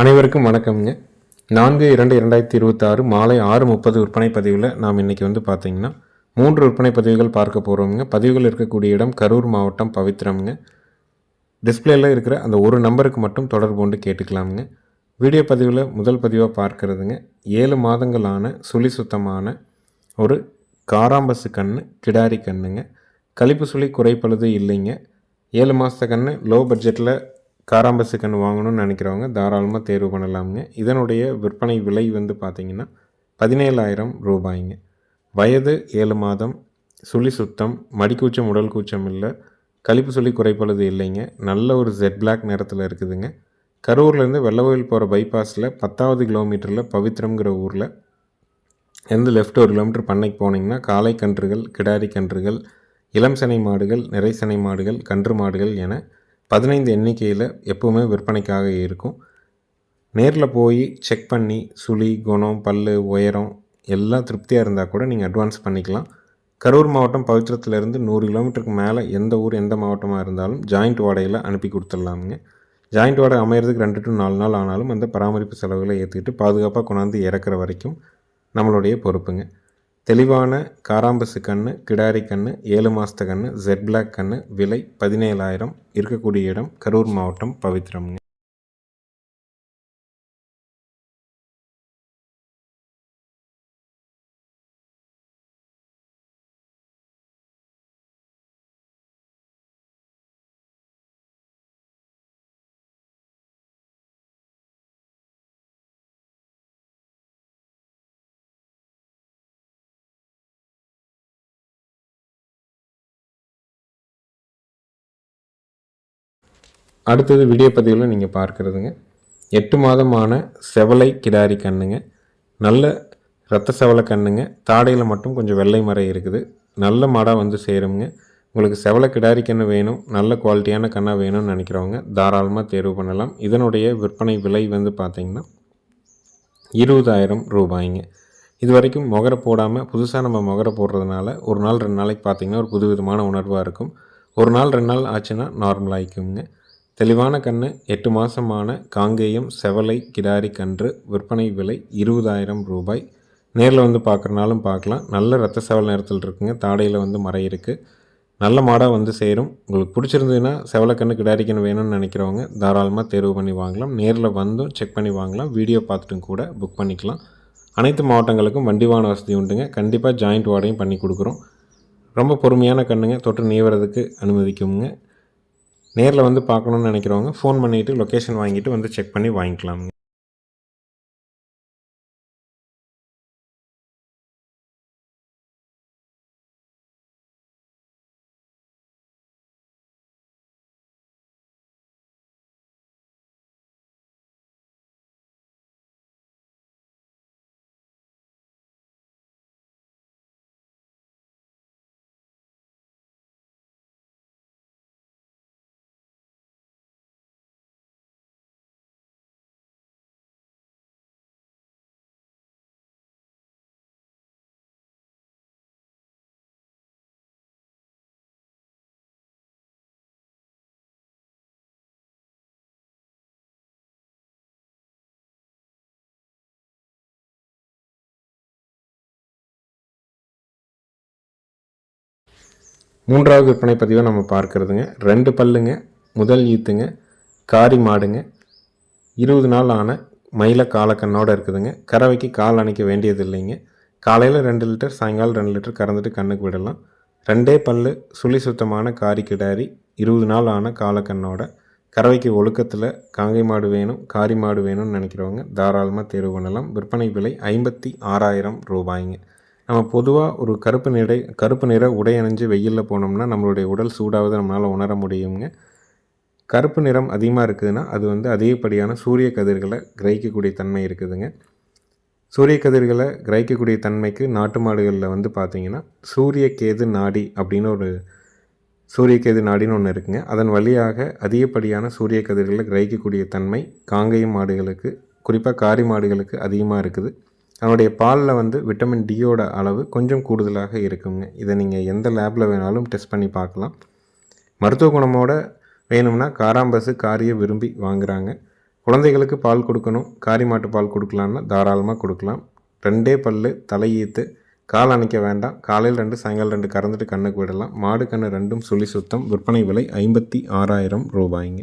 அனைவருக்கும் வணக்கம்ங்க. நான்கு இரண்டு இரண்டாயிரத்தி இருபத்தாறு மாலை ஆறு முப்பது விற்பனை பதிவில் நாம் இன்றைக்கி வந்து பார்த்தீங்கன்னா மூன்று விற்பனை பதிவுகள் பார்க்க போகிறோம்ங்க பதிவுகள் இருக்கக்கூடிய இடம் கரூர் மாவட்டம் பவித்ரம்ங்க. டிஸ்பிளேயில் இருக்கிற அந்த ஒரு நம்பருக்கு மட்டும் தொடர்பு கொண்டு கேட்டுக்கலாமுங்க. வீடியோ பதிவில் முதல் பதிவாக பார்க்குறதுங்க. ஏழு மாதங்களான சுழி சுத்தமான ஒரு காராம்பசு கன்று கிடாரி கன்றுங்க கழிப்பு சுழி குறைப்பழுது இல்லைங்க. ஏழு மாதத்த கன்று லோ பட்ஜெட்டில் காராம்பசு சிக்கன் வாங்கணும்னு நினைக்கிறவங்க தாராளமாக தேர்வு பண்ணலாமுங்க. இதனுடைய விற்பனை விலை வந்து பார்த்திங்கன்னா பதினேழாயிரம் ரூபாய்ங்க. வயது ஏழு மாதம் சுழி சுத்தம் மடிக்கூச்சம் உடல் கூச்சம் இல்லை கழிப்பு சுழி குறைப்பழுது இல்லைங்க. நல்ல ஒரு ஜெட் பிளாக் நேரத்தில் இருக்குதுங்க. கரூர்லேருந்து வெள்ளவயில் போகிற பைபாஸில் பத்தாவது கிலோமீட்டரில் பவித்ரம்ங்கிற ஊரில் எந்த லெஃப்ட் ஒரு கிலோமீட்டர் பண்ணைக்கு போனீங்கன்னா காளை கன்றுகள் கிடாரி கன்றுகள் இளம் சனை மாடுகள் நிறை சனை மாடுகள் கன்று மாடுகள் என பதினைந்து எண்ணிக்கையில் எப்போவுமே விற்பனைக்காக இருக்கும். நேரில் போய் செக் பண்ணி சுழி குணம் பல் உயரம் எல்லாம் திருப்தியாக இருந்தால் கூட நீங்கள் அட்வான்ஸ் பண்ணிக்கலாம். கரூர் மாவட்டம் பவித்திரத்துலேருந்து நூறு கிலோமீட்டருக்கு மேலே எந்த ஊர் எந்த மாவட்டமாக இருந்தாலும் ஜாயிண்ட் வாடகையில் அனுப்பி கொடுத்துடலாமுங்க. ஜாயிண்ட் வாடகை அமையிறதுக்கு ரெண்டு டு நாலு நாள் ஆனாலும் அந்த பராமரிப்பு செலவுகளை ஏற்றுக்கிட்டு பாதுகாப்பாக கொண்டாந்து இறக்குற வரைக்கும் நம்மளுடைய பொறுப்புங்க. தெளிவான காராம்பசு கன்று கிடாரி கன்று ஏழு மாதத்து கன்று ஜெட் பிளாக் கன்று விலை பதினேழாயிரம் இருக்கக்கூடிய இடம் கரூர் மாவட்டம் பவித்ரம்ங்க அடுத்தது வீடியோ பதிவில் நீங்கள் பார்க்குறதுங்க. எட்டு மாதமான செவலை கிடாரி கண்ணுங்க. நல்ல ரத்த செவலை கண்ணுங்க. தாடையில் மட்டும் கொஞ்சம் வெள்ளை மறை இருக்குது. நல்ல மாடாக வந்து சேருங்க உங்களுக்கு செவலை கிடாரி கன்று வேணும். நல்ல குவாலிட்டியான கண்ணாக வேணும்னு நினைக்கிறவங்க தாராளமாக தேர்வு பண்ணலாம். இதனுடைய விற்பனை விலை வந்து பார்த்திங்கன்னா இருபதாயிரம் ரூபாய்ங்க. இது வரைக்கும் முகர போடாமல் புதுசாக நம்ம முகர போடுறதுனால ஒரு நாள் ரெண்டு நாளைக்கு பார்த்திங்கன்னா ஒரு புதுவிதமான உணர்வாக இருக்கும். ஒரு நாள் ரெண்டு நாள் ஆச்சுன்னா நார்மலாகிக்குங்க தெளிவான கன்று எட்டு மாதமான காங்கேயம் செவலை கிடாரி கன்று விற்பனை விலை இருபதாயிரம் ரூபாய். நேரில் வந்து பார்க்குறனாலும் பார்க்கலாம் நல்ல ரத்த செவல் நேரத்தில் இருக்குங்க. தாடையில் வந்து மறை இருக்குது நல்ல மாடாக வந்து சேரும். உங்களுக்கு பிடிச்சிருந்ததுன்னா செவலக்கன்று கிடாரிக்கன்று வேணும்னு நினைக்கிறவங்க தாராளமாக தேர்வு பண்ணி வாங்கலாம். நேரில் வந்தும் செக் பண்ணி வாங்கலாம். வீடியோ பார்த்துட்டும் கூட புக் பண்ணிக்கலாம். அனைத்து மாவட்டங்களுக்கும் வண்டிவான வசதி உண்டுங்க. கண்டிப்பாக ஜாயிண்ட் வாடையும் பண்ணி கொடுக்குறோம். ரொம்ப பொறுமையான கண்ணுங்க. தொற்று நீவறதுக்கு அனுமதிக்குங்க நேரில் வந்து பார்க்கணுன்னு நினைக்கிறவங்க ஃபோன் பண்ணிவிட்டு லொக்கேஷன் வாங்கிட்டு வந்து செக் பண்ணி வாங்கிக்கலாமுங்க. மூன்றாவது விற்பனை பதிவை நம்ம பார்க்குறதுங்க. ரெண்டு பல்லுங்க முதல் ஈத்துங்க காரி மாடுங்க. இருபது நாள் ஆன மயில காலக்கண்ணோடு இருக்குதுங்க. கறவைக்கு கால் அணைக்க வேண்டியது இல்லைங்க. காலையில் ரெண்டு லிட்டர் சாயங்காலம் ரெண்டு லிட்டர் கறந்துட்டு கண்ணுக்கு விடலாம். ரெண்டே பல்லு சுழி சுத்தமான காரி கிடாரி இருபது நாள் ஆன காலக்கண்ணோட. கறவைக்கு ஒழுக்கத்தில் காங்கை மாடு வேணும் காரி மாடு வேணும்னு நினைக்கிறவங்க தாராளமாக தேர்வு பண்ணலாம். விற்பனை விலை ஐம்பத்தி ஆறாயிரம் ரூபாய்ங்க. நம்ம பொதுவாக ஒரு கருப்பு நிறை கருப்பு நிற உடை அணிஞ்சு வெயிலில் போனோம்னா நம்மளுடைய உடல் சூடாவது நம்மளால் உணர முடியுங்க கருப்பு நிறம் அதிகமாக இருக்குதுன்னா அது வந்து அதிகப்படியான சூரிய கதிர்களை கிரகிக்கக்கூடிய தன்மை இருக்குதுங்க. சூரிய கதிர்களை கிரகிக்கக்கூடிய தன்மைக்கு நாட்டு மாடுகளில் வந்து பார்த்திங்கன்னா சூரிய கேது நாடி அப்படின்னு ஒரு சூரிய கேது நாடின்னு ஒன்று இருக்குங்க. அதன் வழியாக அதிகப்படியான சூரிய கதிர்களை கிரகிக்கக்கூடிய தன்மை காங்கேயம் மாடுகளுக்கு குறிப்பாக காரி மாடுகளுக்கு அதிகமாக இருக்குது. அதனுடைய பாலில் வந்து விட்டமின் டியோட அளவு கொஞ்சம் கூடுதலாக இருக்குங்க. இதை நீங்கள் எந்த லேபில் வேணாலும் டெஸ்ட் பண்ணி பார்க்கலாம். மருத்துவ குணமோட வேணும்னா காராம்பசு காரியை விரும்பி வாங்குகிறாங்க குழந்தைகளுக்கு பால் கொடுக்கணும் காரி மாட்டு பால் கொடுக்கலான்னா தாராளமாக கொடுக்கலாம். ரெண்டே பல்லு தலையீத்து கால் அணைக்க வேண்டாம். காலையில் ரெண்டு சாயங்காலம் ரெண்டு கறந்துட்டு கண்ணுக்கு விடலாம். மாடு கன்று ரெண்டும் சுழி சுத்தம் விற்பனை விலை ஐம்பத்தி ஆறாயிரம் ரூபாய்ங்க.